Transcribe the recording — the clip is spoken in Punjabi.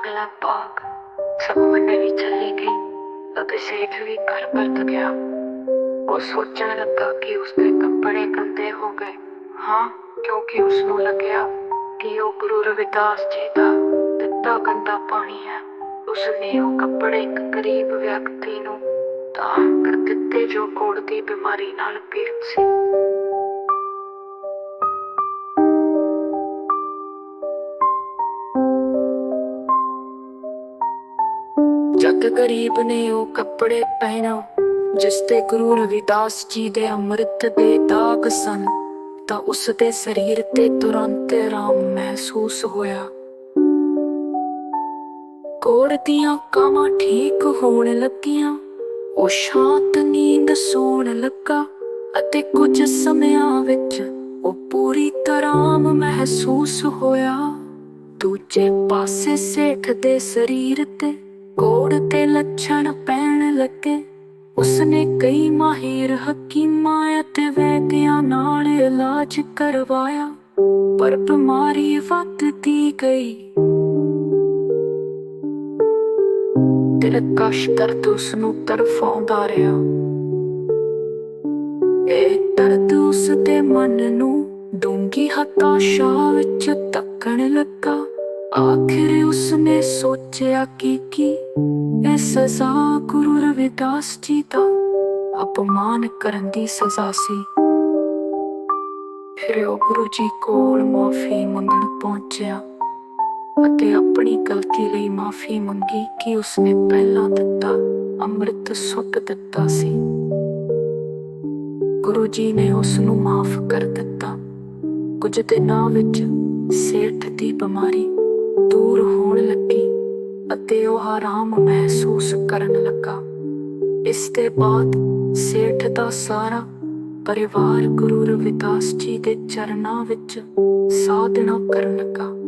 ਅਗਲਾ ਪਾਕ ਸਭ ਵੀ ਚਲੀ ਗਈ ਅਤੇ ਸੇਠ ਵੀ ਘਰ ਪਰਤ ਗਿਆ ਉਹ ਸੋਚਣ ਲੱਗਾ ਕਿ ਉਸਦੇ ਕੱਪੜੇ ਗੰਦੇ ਹੋ ਗਏ ਹਾਂ ਕਿਉਂਕਿ ਉਸ ਨੂੰ ਲੱਗਿਆ ਕਿ ਉਹ ਗੁਰੂ ਰਵਿਦਾਸ ਜੀ ਦਾ ਦਿੱਤਾ ਗੰਦਾ ਪਾਣੀ ਹੈ ਉਸ ਨੇ ਉਹ ਕੱਪੜੇ ਇੱਕ ਗਰੀਬ ਵਿਅਕਤੀ ਨੂੰ ਦਾਨ ਕਰ ਦਿੱਤੇ ਜੋ ਕੋੜ ਦੀ ਬਿਮਾਰੀ ਨਾਲ ਪੀੜਤ ਸੀ ਜਦ ਗਰੀਬ ਨੇ ਉਹ ਕੱਪੜੇ ਪਹਿਨਾ, ਜਿਸ ਤੇ ਗੁਰੂ ਰਵਿਦਾਸ ਜੀ ਦੇ ਅੰਮ੍ਰਿਤ ਦੇ ਦਾਗ ਸਨ, ਤਾਂ ਉਸ ਦੇ ਸਰੀਰ ਤੇ ਤੁਰੰਤ ਆਰਾਮ ਮਹਿਸੂਸ ਹੋਇਆ। ਕੋੜ ਦੀਆਂ ਕਾਮਾਂ ਠੀਕ ਹੋਣ ਲੱਗੀਆਂ, ਉਹ ਸ਼ਾਂਤ ਨੀਂਦ ਸੌਣ ਲੱਗਾ, ਅਤੇ ਕੁਝ ਸਮਿਆਂ ਵਿੱਚ ਉਹ ਪੂਰੀ ਤਰ੍ਹਾਂ ਮਹਿਸੂਸ ਹੋਇਆ। ਦੂਜੇ ਪਾਸੇ ਸੇਠ ਦੇ ਸਰੀਰ ਤੇ ਕੋੜ ਤੇ ਲੱਛਣ ਪੈਣ ਲੱਗੇ। ਉਸਨੇ ਕਈ ਮਾਹਿਰ ਹਕੀਮਾਂ ਅਤੇ ਵੈਦਿਆਂ ਨਾਲ ਇਲਾਜ ਕਰਵਾਇਆ, ਪਰ ਬਿਮਾਰੀ ਵੱਧਦੀ ਗਈ। ਦਿਲ ਕਸ਼ ਦਰਦ ਉਸ ਨੂੰ ਤਰਫਾਉਂਦਾ ਰਿਹਾ। ਇਹ ਦਰਦ ਉਸ ਦੇ ਮਨ ਨੂੰ ਡੂੰਗੀ ਹਤਾਸ਼ਾ ਵਿੱਚ ਤੱਕਣ ਲੱਗਾ। ਆਖਿਰ ਉਸਨੇ ਸੋਚਿਆ ਕਿ ਕੀ ਇਹ ਸਜ਼ਾ ਗੁਰੂ ਰਵਿਦਾਸ ਜੀ ਦਾ ਅਪਮਾਨ ਕਰਨ ਦੀ ਸਜ਼ਾ ਸੀ ਫਿਰ ਉਹ ਗੁਰੂ ਜੀ ਕੋਲ ਮਾਫੀ ਮੰਗਣ ਪਹੁੰਚਿਆ ਅਤੇ ਆਪਣੀ ਗਲਤੀ ਲਈ ਮਾਫੀ ਮੰਗੀ ਕਿ ਉਸਨੇ ਪਹਿਲਾਂ ਦਿੱਤਾ ਅੰਮ੍ਰਿਤ ਸੁੱਟ ਦਿੱਤਾ ਸੀ ਗੁਰੂ ਜੀ ਨੇ ਉਸ ਨੂੰ ਮਾਫ ਕਰ ਦਿੱਤਾ ਕੁਝ ਦਿਨਾਂ ਵਿੱਚ ਸੇਠ ਦੀ ਬਿਮਾਰੀ ਦੂਰ ਹੋਣ ਲੱਗੀ ਅਤੇ ਉਹ ਆਰਾਮ ਮਹਿਸੂਸ ਕਰਨ ਲੱਗਾ। ਇਸ ਦੇ ਬਾਅਦ ਸੇਠ ਦਾ ਸਾਰਾ ਪਰਿਵਾਰ ਗੁਰੂ ਰਵਿਦਾਸ ਜੀ ਦੇ ਚਰਨਾਂ ਵਿੱਚ ਸਾਧਨਾ ਕਰਨ ਲੱਗਾ।